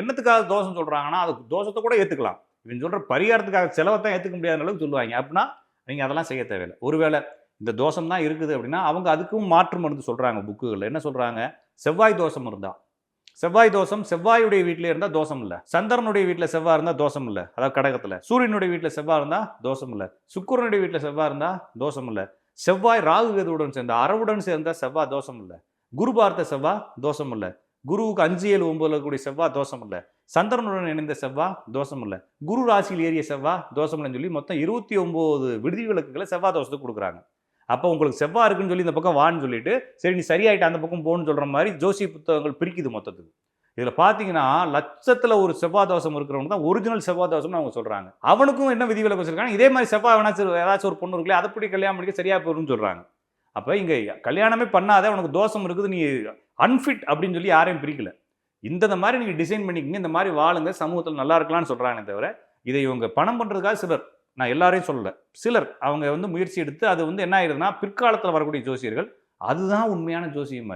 என்னத்துக்காக தோஷம் சொல்கிறாங்கன்னா அது தோஷத்தை கூட ஏற்றுக்கலாம் இவன் சொல்கிற பரிகாரத்துக்காக செலவை தான் ஏற்றுக்க முடியாத அளவுக்கு சொல்லுவாங்க. அப்படின்னா நீங்கள் அதெல்லாம் செய்ய தேவையில்லை. ஒருவேளை இந்த தோஷம் தான் இருக்குது அப்படின்னா அவங்க அதுக்கும் மாற்று மருந்து சொல்கிறாங்க புக்குகளில். என்ன சொல்கிறாங்க செவ்வாய் தோஷம் இருந்தால் செவ்வாய் தோஷம் செவ்வாயுடைய வீட்டில் இருந்தால் தோஷம் இல்லை. சந்திரனுடைய வீட்டில் செவ்வாய் இருந்தால் தோஷம் இல்லை. அதாவது கடகத்தில். சூரியனுடைய வீட்டில் செவ்வாய் இருந்தால் தோஷம் இல்லை. சுக்கரனுடைய வீட்டில் செவ்வாய் இருந்தால் தோஷம் இல்லை. செவ்வாய் ராகு கேதுவுடன் சேர்ந்த அரவுடன் சேர்ந்த செவ்வாய் தோஷம் இல்லை. குரு பார்த்த செவ்வாய் தோஷம் இல்லை. குருவுக்கு அஞ்சு ஏழு ஒன்பதுல கூடிய செவ்வாய் தோஷம் இல்லை சந்திரனுடன் இணைந்த செவ்வாய் தோஷம் இல்லை குரு ராசியில் ஏறிய செவ்வாய் தோஷம் இல்லைன்னு சொல்லி மொத்தம் இருபத்தி ஒம்பது விடுதி விளக்குகளை செவ்வாய் தோஷத்துக்கு கொடுக்குறாங்க. அப்போ உங்களுக்கு செவ்வாய் இருக்குன்னு சொல்லி இந்த பக்கம் வான்னு சொல்லிட்டு சரி நீ சரியாயிட்டு அந்த பக்கம் போன்னு சொல்கிற மாதிரி ஜோசிய புத்தகங்கள் பிரிக்குது மொத்தத்துக்கு. இதில் பார்த்தீங்கன்னா லட்சத்தில் ஒரு செவ்வாய் தோஷம் இருக்கிறவங்க தான் ஒரிஜினல் செவ்வாய் தோஷம்னு அவங்க சொல்கிறாங்க அவனுக்கும் என்ன விதிவிலக்கு வச்சிருக்காங்க? இதே மாதிரி செவ்வாய் வேணாச்சும் ஏதாச்சும் ஒரு பொண்ணு இருக்குல்ல அதை பிடி கல்யாணம் பண்ணிக்க சரியாக போயிருன்னு சொல்கிறாங்க அப்போ இங்கே கல்யாணமே பண்ணாத உனக்கு தோஷம் இருக்குது நீ அன்ஃபிட் அப்படின்னு சொல்லி யாரையும் பிரிக்கல. இந்த மாதிரி நீங்கள் டிசைன் பண்ணிக்கங்க இந்த மாதிரி வாழுங்க சமூகத்தில் நல்லா இருக்கலாம்னு சொல்கிறாங்க தவிர இதை இவங்க பணம் பண்ணுறதுக்காக சிலர் நான் எல்லாரையும் சொல்லலை. சிலர் அவங்க வந்து முயற்சி எடுத்து அது வந்து என்ன ஆயிருதுன்னா பிற்காலத்தில் வரக்கூடிய ஜோசியர்கள் அதுதான் உண்மையான ஜோசியம் மாதிரி.